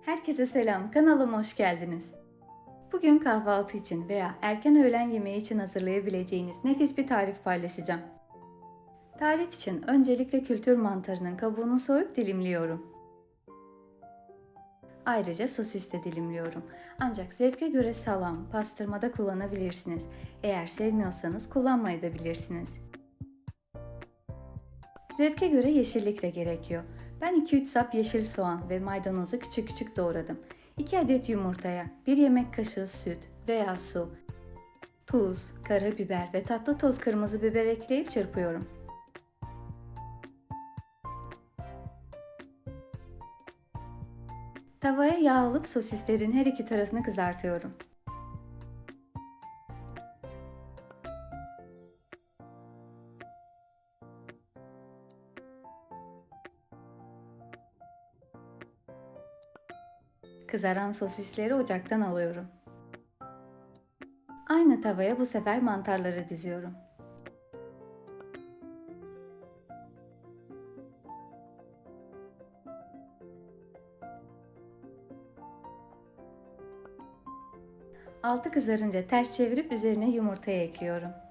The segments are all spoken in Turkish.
Herkese selam, kanalıma hoş geldiniz. Bugün kahvaltı için veya erken öğlen yemeği için hazırlayabileceğiniz nefis bir tarif paylaşacağım. Tarif için öncelikle kültür mantarının kabuğunu soyup dilimliyorum. Ayrıca sosis de dilimliyorum. Ancak zevke göre salam, pastırma da kullanabilirsiniz. Eğer sevmiyorsanız kullanmayabilirsiniz. Zevke göre yeşillik de gerekiyor. Ben 2-3 sap yeşil soğan ve maydanozu küçük küçük doğradım. 2 adet yumurtaya 1 yemek kaşığı süt veya su, tuz, karabiber ve tatlı toz kırmızı biber ekleyip çırpıyorum. Tavaya yağ alıp sosislerin her iki tarafını kızartıyorum. Kızaran sosisleri ocaktan alıyorum. Aynı tavaya bu sefer mantarları diziyorum. Altı kızarınca ters çevirip üzerine yumurtayı ekliyorum.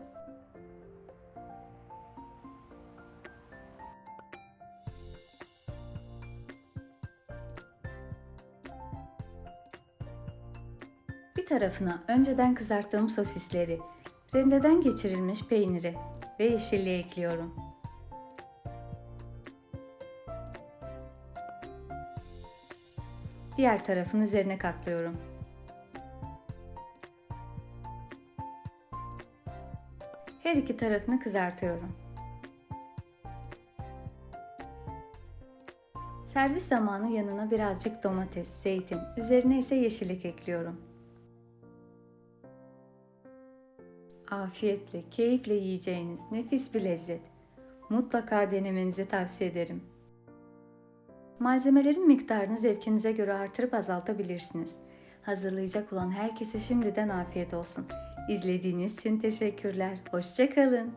Tarafına önceden kızarttığım sosisleri, rendeden geçirilmiş peyniri ve yeşilliği ekliyorum. Diğer tarafın üzerine katlıyorum. Her iki tarafını kızartıyorum. Servis zamanı yanına birazcık domates, zeytin, üzerine ise yeşillik ekliyorum. Afiyetle, keyifle yiyeceğiniz nefis bir lezzet. Mutlaka denemenizi tavsiye ederim. Malzemelerin miktarını zevkinize göre artırıp azaltabilirsiniz. Hazırlayacak olan herkese şimdiden afiyet olsun. İzlediğiniz için teşekkürler. Hoşçakalın.